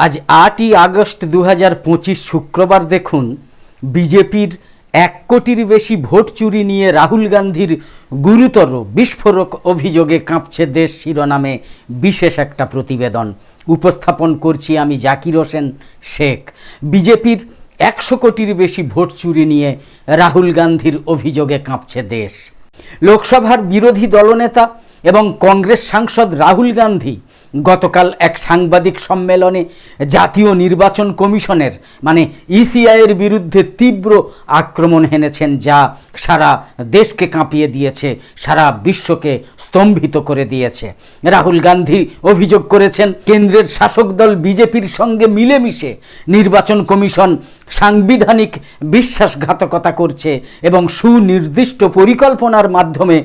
আজ আটই আগস্ট দু হাজার পঁচিশ শুক্রবার দেখুন, বিজেপির এক কোটির বেশি ভোট চুরি নিয়ে রাহুল গান্ধীর গুরুতর বিস্ফোরক অভিযোগে কাঁপছে দেশ শিরোনামে বিশেষ একটা প্রতিবেদন। উপস্থাপন করছি আমি জাকির হোসেন শেখ। বিজেপির একশো কোটির বেশি ভোট চুরি নিয়ে রাহুল গান্ধীর অভিযোগে কাঁপছে দেশ। লোকসভার বিরোধী দলনেতা এবং কংগ্রেস সাংসদ রাহুল গান্ধী গতকাল এক সাংবাদিক সম্মেলনে জাতীয় নির্বাচন কমিশনের মানে ইসিআইয়ের বিরুদ্ধে তীব্র আক্রমণ হেনেছেন যা সারা দেশকে কাঁপিয়ে দিয়েছে, সারা বিশ্বকে স্তম্ভিত করে দিয়েছে। রাহুল গান্ধী অভিযোগ করেছেন, কেন্দ্রের শাসক দল বিজেপির সঙ্গে মিলেমিশে নির্বাচন কমিশন সাংবিধানিক বিশ্বাসঘাতকতা করছে এবং সুনির্দিষ্ট পরিকল্পনার মাধ্যমে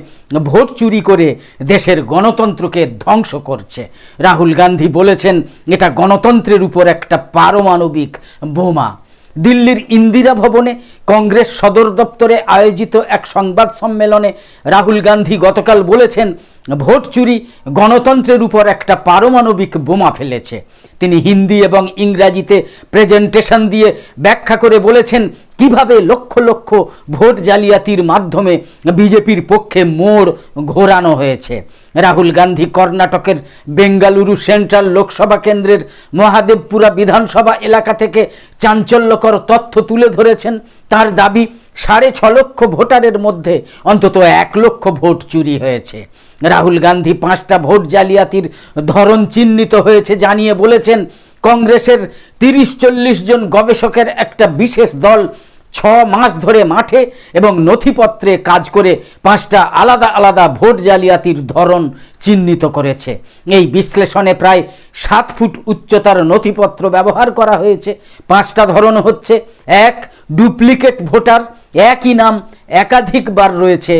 ভোট চুরি করে দেশের গণতন্ত্রকে ধ্বংস করছে। রাহুল গান্ধী বলেছেন, এটা গণতন্ত্রের উপর একটা পারমাণবিক বোমা। দিল্লির ইন্দিরা ভবনে কংগ্রেস সদর দপ্তরে আয়োজিত এক সংবাদ সম্মেলনে রাহুল গান্ধী গতকাল বলেছেন ভোট চুরি গণতন্ত্রের উপর একটা পারমাণবিক বোমা ফেলেছে। তিনি হিন্দি এবং ইংরাজিতে প্রেজেন্টেশন দিয়ে ব্যাখ্যা করে বলেছেন, কীভাবে লক্ষ লক্ষ ভোট জালিয়াতির মাধ্যমে বিজেপির পক্ষে মোড় ঘোরানো হয়েছে? রাহুল গান্ধী কর্ণাটকের বেঙ্গালুরু সেন্ট্রাল লোকসভা কেন্দ্রের মহাদেবপুরা বিধানসভা এলাকা থেকে চাঞ্চল্যকর তথ্য তুলে ধরেছেন। তার দাবি, সাড়ে ছ লক্ষ ভোটারের মধ্যে অন্তত এক লক্ষ ভোট চুরি হয়েছে। রাহুল গান্ধী পাঁচটা ভোট জালিয়াতির ধরন চিহ্নিত হয়েছে, জানিয়ে বলেছেন, কংগ্রেসের তিরিশ চল্লিশ জন গবেষকের একটা বিশেষ দল ছ মাস ধরে মাঠে এবং নথিপত্রে কাজ করে পাঁচটা আলাদা আলাদা ভোট জালিয়াতির ধরন চিহ্নিত করেছে। এই বিশ্লেষণে প্রায় সাত ফুট উচ্চতার নথিপত্র ব্যবহার করা হয়েছে। পাঁচটা ধরন হচ্ছে, এক, ডুপ্লিকেট ভোটার একই নাম একাধিকবার রয়েছে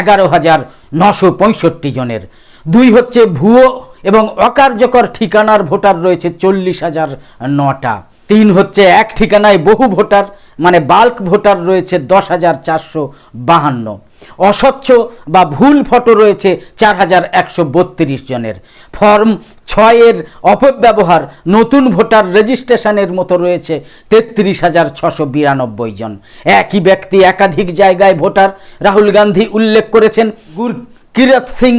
এগারো হাজার নশো পঁয়ষট্টি জনের। দুই হচ্ছে ভুয়ো এবং অকার্যকর ঠিকানার ভোটার রয়েছে চল্লিশ হাজার নটা। তিন হচ্ছে এক ঠিকানায় বহু ভোটার মানে বাল্ক ভোটার রয়েছে দশ হাজার চারশো বাহান্ন। অস্বচ্ছ বা ভুল ফটো রয়েছে চার হাজার একশো বত্রিশ জনের। ফর্ম ছয়ের অপব্যবহার নতুন ভোটার রেজিস্ট্রেশনের মতো রয়েছে তেত্রিশ হাজার ছশো বিরানব্বই জন। একই ব্যক্তি একাধিক জায়গায় ভোটার, রাহুল গান্ধী উল্লেখ করেছেন, গুর কিরত সিং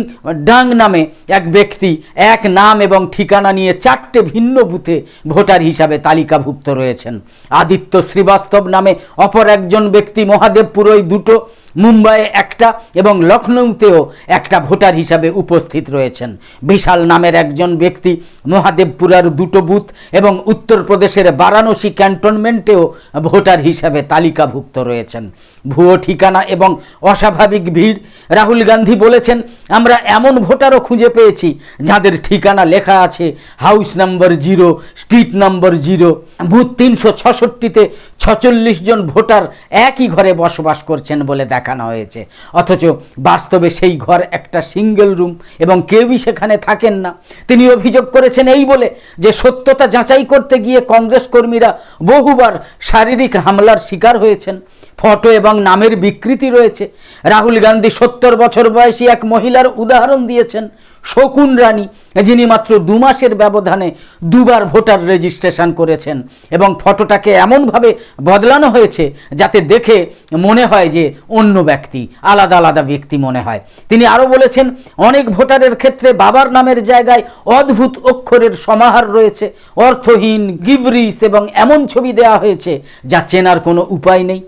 ডাং নামে এক ব্যক্তি এক নাম এবং ঠিকানা নিয়ে চারটে ভিন্ন বুথে ভোটার হিসাবে তালিকাভুক্ত রয়েছেন। আদিত্য শ্রীবাস্তব নামে অপর একজন ব্যক্তি মহাদেবপুরই দুটো মুম্বাইয়ে একটা এবং লখনৌতেও একটা ভোটার হিসাবে উপস্থিত রয়েছেন। বিশাল নামের একজন ব্যক্তি, মহাদেবপুরার দুটো বুথ এবং উত্তরপ্রদেশের বারাণসী ক্যান্টনমেন্টেও ভোটার হিসাবে তালিকাভুক্ত রয়েছেন। ভুয়ো ঠিকানা এবং অস্বাভাবিক ভিড়, রাহুল গান্ধী বলেছেন, আমরা এমন ভোটারও খুঁজে পেয়েছি যাদের ঠিকানা লেখা আছে house number zero, street number zero. Booth তিনশো ছষট্টিতে ছচল্লিশ জন ভোটার একই ঘরে বসবাস করছেন বলে দেখানো হয়েছে। অথচ বাস্তবে সেই ঘর একটা সিঙ্গেল রুম এবং কেউই সেখানে থাকেন না। তিনি অভিযোগ করেছেন এই বলে যে সত্যতা যাচাই করতে গিয়ে কংগ্রেস কর্মীরা বহুবার শারীরিক হামলার শিকার হয়েছেন। ফটো এবং নামের বিকৃতি রয়েছে। রাহুল গান্ধী সত্তর বছর বয়সী এক মহিলার উদাহরণ দিয়েছেন। শকুন রানী, যিনি মাত্র দু মাসের ব্যবধানে দুবার ভোটার রেজিস্ট্রেশন করেছেন এবং ফটোটাকে এমনভাবে বদলানো হয়েছে যাতে দেখে মনে হয় যে অন্য ব্যক্তি, আলাদা আলাদা ব্যক্তি মনে হয়। তিনি আরও বলেছেন, অনেক ভোটারের ক্ষেত্রে বাবার নামের জায়গায় অদ্ভুত অক্ষরের সমাহার রয়েছে, অর্থহীন গিবরিস এবং এমন ছবি দেওয়া হয়েছে যা চেনার কোনো উপায় নেই।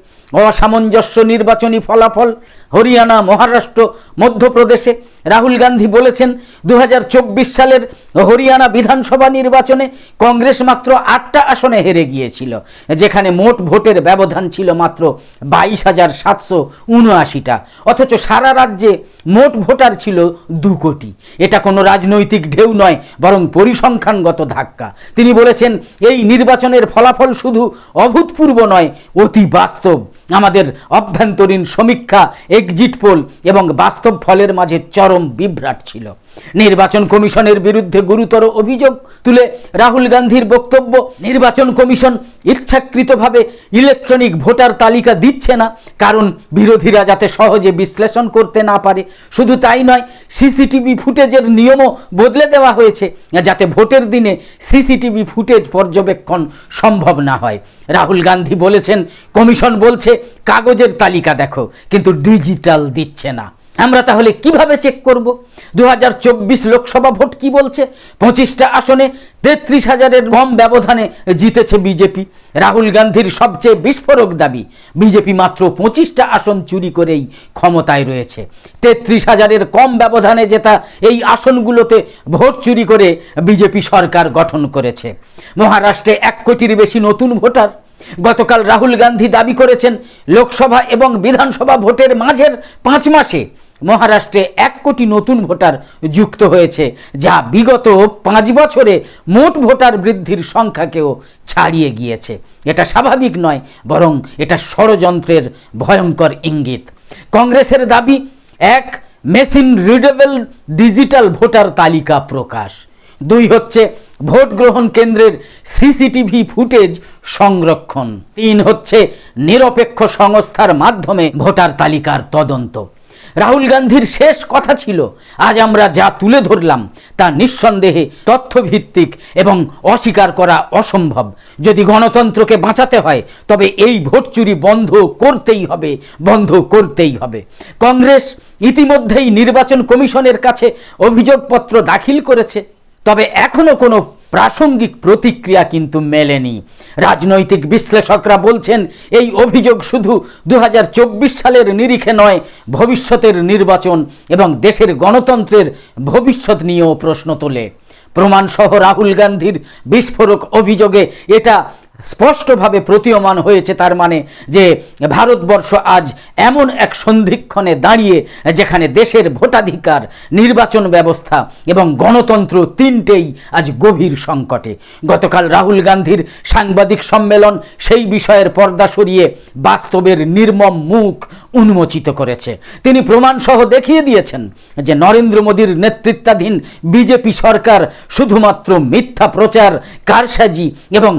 অসামঞ্জস্য নির্বাচনী ফলাফল হরিয়ানা, মহারাষ্ট্র, মধ্যপ্রদেশে রাহুল গান্ধী বলেছেন দু হাজার চব্বিশ সালের হরিয়ানা বিধানসভা নির্বাচনে কংগ্রেস মাত্র আটটা আসনে হেরে গিয়েছিল, যেখানে মোট ভোটের ব্যবধান ছিল মাত্র বাইশ হাজার সাতশো উনআশিটা। অথচ সারা রাজ্যে মোট ভোটার ছিল দু কোটি। এটা কোনো রাজনৈতিক ঢেউ নয়, বরং পরিসংখ্যানগত ধাক্কা। তিনি বলেছেন, এই নির্বাচনের ফলাফল শুধু অভূতপূর্ব নয়, অতি বাস্তব। আমাদের অভ্যন্তরীণ সমীক্ষা এক্সিট পোল এবং বাস্তব ফলের মাঝে চরম বিভ্রাট ছিল। নির্বাচন কমিশনের বিরুদ্ধে গুরুতর অভিযোগ তুলে রাহুল গান্ধীর বক্তব্য, নির্বাচন কমিশন ইচ্ছাকৃতভাবে ইলেকট্রনিক ভোটার তালিকা দিচ্ছে না, কারণ বিরোধীরা যাতে সহজে বিশ্লেষণ করতে না পারে। শুধু তাই নয়, সিসিটিভি ফুটেজের নিয়মও বদলে দেওয়া হয়েছে, যাতে ভোটের দিনে সিসিটিভি ফুটেজ পর্যবেক্ষণ সম্ভব না হয়। রাহুল গান্ধী বলেছেন, কমিশন বলছে, কাগজের তালিকা দেখো, কিন্তু ডিজিটাল দিচ্ছে না। আমরা তাহলে কীভাবে চেক করব? দু হাজার চব্বিশ লোকসভা ভোট কি বলছে? পঁচিশটা আসনে তেত্রিশ হাজারের কম ব্যবধানে জিতেছে বিজেপি। রাহুল গান্ধীর সবচেয়ে বিস্ফোরক দাবি, বিজেপি মাত্র পঁচিশটা আসন চুরি করেই ক্ষমতায় রয়েছে। তেত্রিশ হাজারের কম ব্যবধানে জেতা এই আসনগুলোতে ভোট চুরি করে বিজেপি সরকার গঠন করেছে। মহারাষ্ট্রে এক কোটির বেশি নতুন ভোটার। গতকাল রাহুল গান্ধী দাবি করেছেন, লোকসভা এবং বিধানসভা ভোটের মাঝের পাঁচ মাসে মহারাষ্ট্রে এক কোটি নতুন ভোটার যুক্ত হয়েছে, যা বিগত পাঁচ বছরে মোট ভোটার বৃদ্ধির সংখ্যাকেও ছাড়িয়ে গিয়েছে। এটা স্বাভাবিক নয়, বরং এটা ষড়যন্ত্রের ভয়ঙ্কর ইঙ্গিত। কংগ্রেসের দাবি, এক মেশিন রিডেবল ডিজিটাল ভোটার তালিকা প্রকাশ। দুই হচ্ছে ভোট গ্রহণ কেন্দ্রের সিসিটিভি ফুটেজ সংরক্ষণ। তিন হচ্ছে নিরপেক্ষ সংস্থার মাধ্যমে ভোটার তালিকার তদন্ত। রাহুল গান্ধীর শেষ কথা ছিল, আজ আমরা যা তুলে ধরলাম তা নিঃসন্দেহে তথ্যভিত্তিক এবং অস্বীকার করা অসম্ভব। যদি গণতন্ত্রকে বাঁচাতে হয়, তবে এই ভোট চুরি বন্ধ করতেই হবে, বন্ধ করতেই হবে। কংগ্রেস ইতিমধ্যেই নির্বাচন কমিশনের কাছে অভিযোগপত্র দাখিল করেছে, তবে এখনও কোনো প্রাসঙ্গিক প্রতিক্রিয়া কিন্তু মেলেনি। রাজনৈতিক বিশ্লেষকরা বলছেন, এই অভিযোগ শুধু দু হাজার চব্বিশ সালের নিরিখে নয়, ভবিষ্যতের নির্বাচন এবং দেশের গণতন্ত্রের ভবিষ্যৎ নিয়েও প্রশ্ন তোলে। প্রমাণসহ রাহুল গান্ধীর বিস্ফোরক অভিযোগে এটা স্পষ্টভাবে প্রতীয়মান হয়েছে তার মানে যে ভারতবর্ষ আজ এমন এক সন্ধিক্ষণে দাঁড়িয়ে যেখানে দেশের ভোটাধিকার, নির্বাচন ব্যবস্থা এবং গণতন্ত্র তিনটেই আজ গভীর সংকটে। গতকাল রাহুল গান্ধীর সাংবাদিক সম্মেলন সেই বিষয়ের পর্দা সরিয়ে বাস্তবের নির্মম মুখ উন্মোচিত করেছে। তিনি প্রমাণসহ দেখিয়ে দিয়েছেন যে নরেন্দ্র মোদীর নেতৃত্বাধীন বিজেপি সরকার শুধুমাত্র মিথ্যা প্রচার, কারসাজি এবং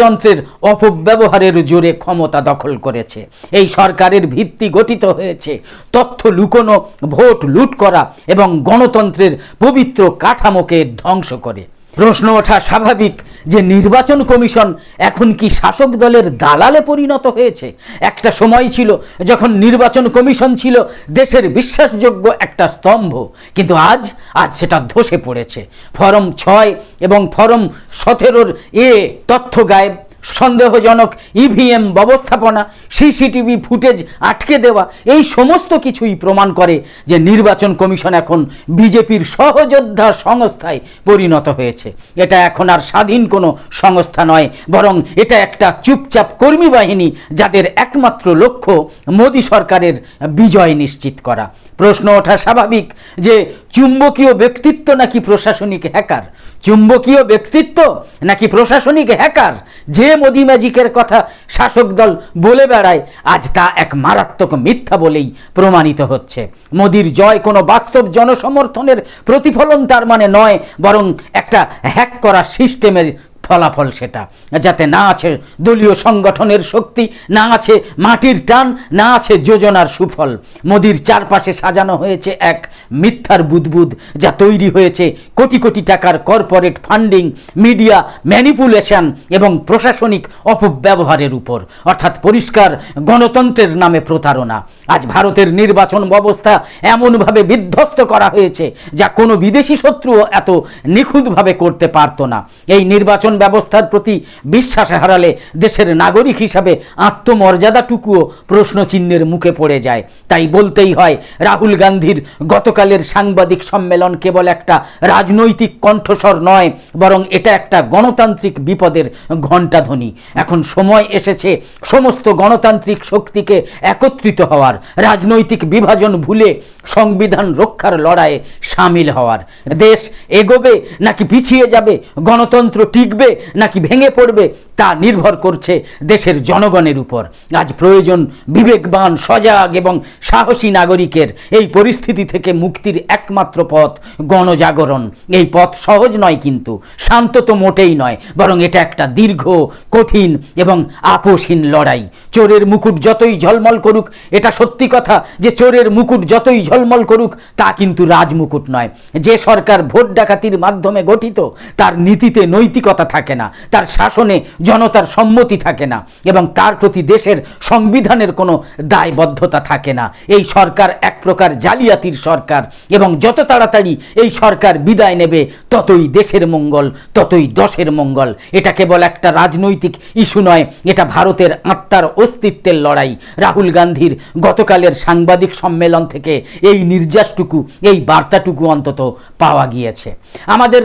রাষ্ট্রযন্ত্রের অপব্যবহারের জোরে ক্ষমতা দখল করেছে। এই সরকারের ভিত্তি গঠিত হয়েছে। তথ্য লুকোনো, ভোট লুট করা এবং গণতন্ত্রের পবিত্র কাঠামোকে ধ্বংস করে। প্রশ্ন ওঠা স্বাভাবিক যে নির্বাচন কমিশন এখন কি শাসক দলের দালালে পরিণত হয়েছে? একটা সময় ছিল যখন নির্বাচন কমিশন ছিল দেশের বিশ্বাসযোগ্য একটা স্তম্ভ, কিন্তু আজ আজ সেটা ধসে পড়েছে। ফরম ছয় এবং ফরম সতেরোর এ তথ্য গায়েব। সন্দেহজনক ইভিএম ব্যবস্থাপনা সিসিটিভি ফুটেজ আটকে দেওয়া, এই সমস্ত কিছুই প্রমাণ করে যে নির্বাচন কমিশন এখন বিজেপির সহযোদ্ধা সংস্থায় পরিণত হয়েছে। এটা এখন আর স্বাধীন কোনো সংস্থা নয়, বরং এটা একটা চুপচাপ কর্মী বাহিনী যাদের একমাত্র লক্ষ্য মোদী সরকারের বিজয় নিশ্চিত করা। প্রশ্ন ওঠা স্বাভাবিক যে চুম্বকীয় ব্যক্তিত্ব নাকি প্রশাসনিক হ্যাকার? চুম্বকীয় ব্যক্তিত্ব নাকি প্রশাসনিক হ্যাকার? যে মোদি ম্যাজিকের কথা শাসক দল বলে বেড়ায়, আজ তা এক মারাত্মক মিথ্যা বলেই প্রমাণিত হচ্ছে। মোদির জয় কোনো বাস্তব জনসমর্থনের প্রতিফলন তার মানে নয়, বরং একটা হ্যাক করা সিস্টেমের ফলাফল সেটা। যাতে না আছে দলীয় সংগঠনের শক্তি, না আছে মাটির টান, না আছে যোজনার সুফল। মোদির চারপাশে সাজানো হয়েছে এক মিথ্যার বুদবুদ, যা তৈরি হয়েছে কোটি কোটি টাকার কর্পোরেট ফান্ডিং, মিডিয়া ম্যানিপুলেশন এবং প্রশাসনিক অপব্যবহারের উপর। অর্থাৎ পরিষ্কার গণতন্ত্রের নামে প্রতারণা। আজ ভারতের নির্বাচন ব্যবস্থা এমনভাবে বিধ্বস্ত করা হয়েছে, যা কোনো বিদেশি শত্রুও এত নিখুঁতভাবে করতে পারতো না। এই নির্বাচন ব্যবস্থার প্রতি বিশ্বাস হারালে দেশের নাগরিক হিসাবে আত্মমর্যাদাটুকুও প্রশ্নচিহ্নের মুখে পড়ে যায়। তাই বলতেই হয়, রাহুল গান্ধীর গতকালের সাংবাদিক সম্মেলন কেবল একটা রাজনৈতিক কণ্ঠস্বর নয়, বরং এটা একটা গণতান্ত্রিক বিপদের ঘণ্টাধ্বনি। এখন সময় এসেছে সমস্ত গণতান্ত্রিক শক্তিকে একত্রিত হওয়ার, রাজনৈতিক বিভাজন ভুলে সংবিধান রক্ষার লড়াইয়ে সামিল হওয়ার। দেশ এগোবে নাকি পিছিয়ে যাবে? গণতন্ত্র টিকবে? নাকি ভেঙে পড়বে? তা নির্ভর করছে দেশের জনগণের উপর। আজ প্রয়োজন বিবেকবান, সজাগ এবং সাহসী নাগরিকের। এই পরিস্থিতি থেকে মুক্তির একমাত্র পথ গণজাগরণ। এই পথ সহজ নয় কিন্তু, শান্ত তো মোটেই নয়, বরং এটা একটা দীর্ঘ, কঠিন এবং আপোষহীন লড়াই। চোরের মুকুট যতই ঝলমল করুক, এটা সত্যি কথা যে চোরের মুকুট যতই ঝলমল করুক, তা কিন্তু রাজমুকুট নয়। যে সরকার ভোট ডাকাতির মাধ্যমে গঠিত, তার নীতিতে নৈতিকতা থাকে না। তার শাসনে জনতার সম্মতি থাকে না এবং তার প্রতি দেশের সংবিধানের কোনো দায়বদ্ধতা থাকে না। এই সরকার এক প্রকার জালিয়াতির সরকার এবং যত তাড়াতাড়ি এই সরকার বিদায় নেবে, ততই দেশের মঙ্গল, ততই দশের মঙ্গল। এটা কেবল একটা রাজনৈতিক ইস্যু নয়, এটা ভারতের আত্মার অস্তিত্বের লড়াই। রাহুল গান্ধীর গতকালের সাংবাদিক সম্মেলন থেকে এই নির্যাসটুকু, এই বার্তাটুকু অন্তত পাওয়া গিয়েছে। আমাদের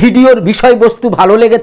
ভিডিওর বিষয়বস্তু ভালো লেগে